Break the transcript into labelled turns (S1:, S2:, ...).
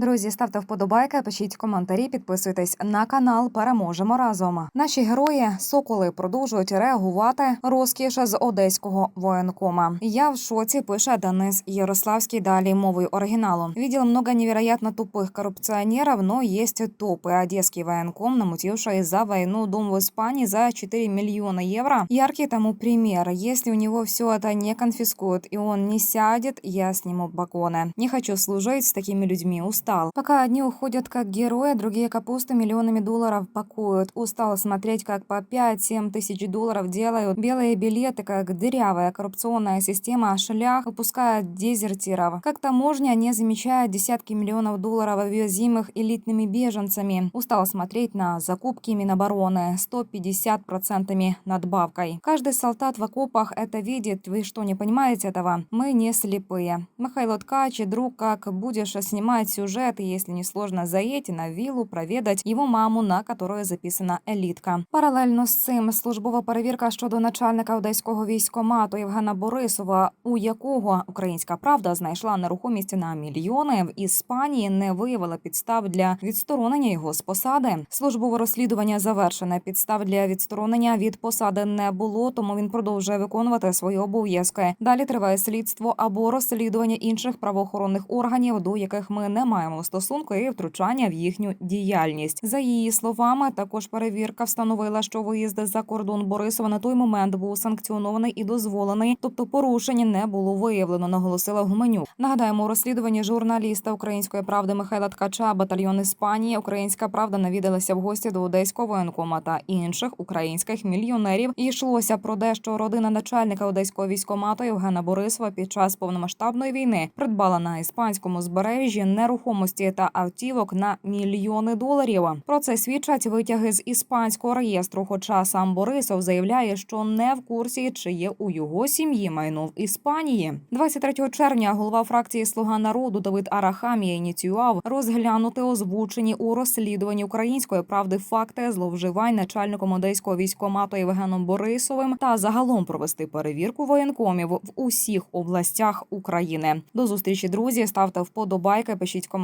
S1: Друзі, ставте вподобайки, пишіть коментарі, підписуйтесь на канал. Переможемо разом. Наші герої соколи продовжують реагувати розкіш з одеського воєнкома. Я в шоці пише Денис Ярославський. Далі мовою оригіналу. Видел много невероятно тупых коррупционеров, но есть топы. Одесский военком, намутивший за войну дом в Испании за 4 миллиона евро. Яркий тому пример. Если у него все это не конфискуют и он не сядет, я сниму погоны. Не хочу служить с такими людьми. Устал. Пока одни уходят как герои, другие капусты миллионами долларов пакуют. Устал смотреть, как по 5-7 тысяч долларов делают белые билеты, как дырявая коррупционная система шлях выпускает дезертиров. Как таможня не замечает десятки миллионов долларов, ввозимых элитными беженцами. Устал смотреть на закупки Минобороны 150% надбавкой. Каждый солдат в окопах это видит. Вы что, не понимаете этого? Мы не слепые. Михайло Ткач, друг, как будешь снимать сюжет, если не сложно на виллу, проведать его маму, на которую записана елітка. Паралельно з цим службова перевірка щодо начальника одеського військомату Євгена Борисова, у якого українська правда знайшла нерухомість на мільйони в Іспанії, не виявила підстав для відсторонення його з посади. Службове розслідування завершене. Підстав для відсторонення від посади не було, тому він продовжує виконувати свої обов'язки. Далі триває слідство або розслідування інших правоохоронних органів, до яких ми не маємо стосунку і втручання в їхню діяльність. За її словами, також перевірка встановила, що виїзд за кордон Борисова на той момент був санкціонований і дозволений, тобто порушення не було виявлено. Наголосила Гуменюк. Нагадаємо, у розслідуванні журналіста української правди Михайла Ткача, батальйон Іспанії, Українська правда навідалася в гості до одеського воєнкома та інших українських мільйонерів. І йшлося про те, що родина начальника одеського військомату Євгена Борисова під час повномасштабної війни придбала на іспанському збережжі нерухомості та автівок на мільйони доларів. Про це свідчать витяги з іспанського реєстру. Хоча сам Борисов заявляє, що не в курсі, чи є у його сім'ї майно в Іспанії. 23 червня голова фракції Слуга народу Давид Арахамія ініціював розглянути озвучені у розслідуванні української правди факти зловживань начальником одеського військомату Євгеном Борисовим та загалом провести перевірку воєнкомів в усіх областях України. До зустрічі, друзі. Ставте вподобайки, пишіть